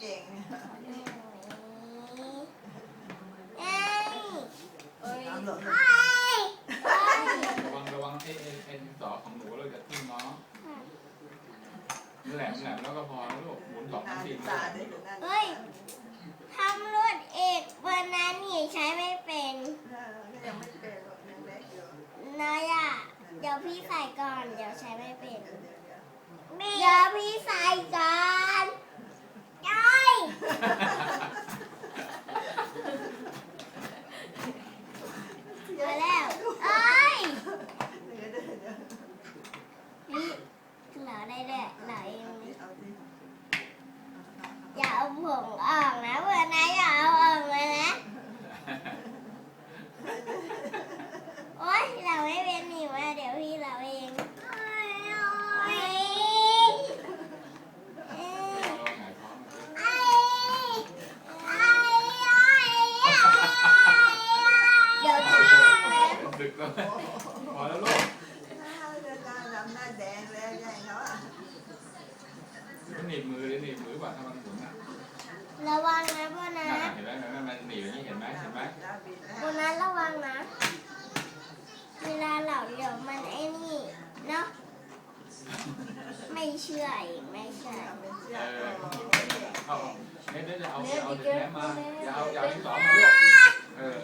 เก่งน้ำระวังระวังไอ้ไอ้อ้ดินอของหนูเราจะทิ่เนาะแหลมแหลมแล้วก็พอลูกหมุนสองนทีตาไเฮ้ยทำรวดเอกวันนั้นหนีใช้ไม่เป็นยังไม่เป็นยังกน้อยอะ เดี๋ยวพี่ใส่ก่อน เดี๋ยวใช้ไม่เป็น ผงออกนะเพื่อนนะอย่าเอาออกมานะ โอ๊ยเราไม่เป็นหนีมาเดี๋ยวพี่เราเองโอ๊ยโอ๊ยเอ้ยเอาหงายท้องไอ้ไอ้ไอ้เดี๋ยวจะดึกแล้วพอแล้วลูกหน้าจะหน้าดำหน้าแดงแล้วใหญ่เนาะมันหนีบมือเลยหนีบมือป่ะถ้ามันหมุนอะ ระวังนะโบนัน่ะสเห็นไหมเห็นไหมมันหนีบอย่างนี้เห็นไหมเห็นไหมแล้วบิดแล้วโบนัสระวังนะ เวลาเหล่าเดี๋ยวมันไอ้นี่เนาะไม่เชื่ออีกไม่เชื่อเอาเป็นเชืเออกอเอาเอาเนี่ยเนี่ยเอาเอาเด็กแหลมมาอย่าเอาอย่าเอาที่สองมาลูกเออ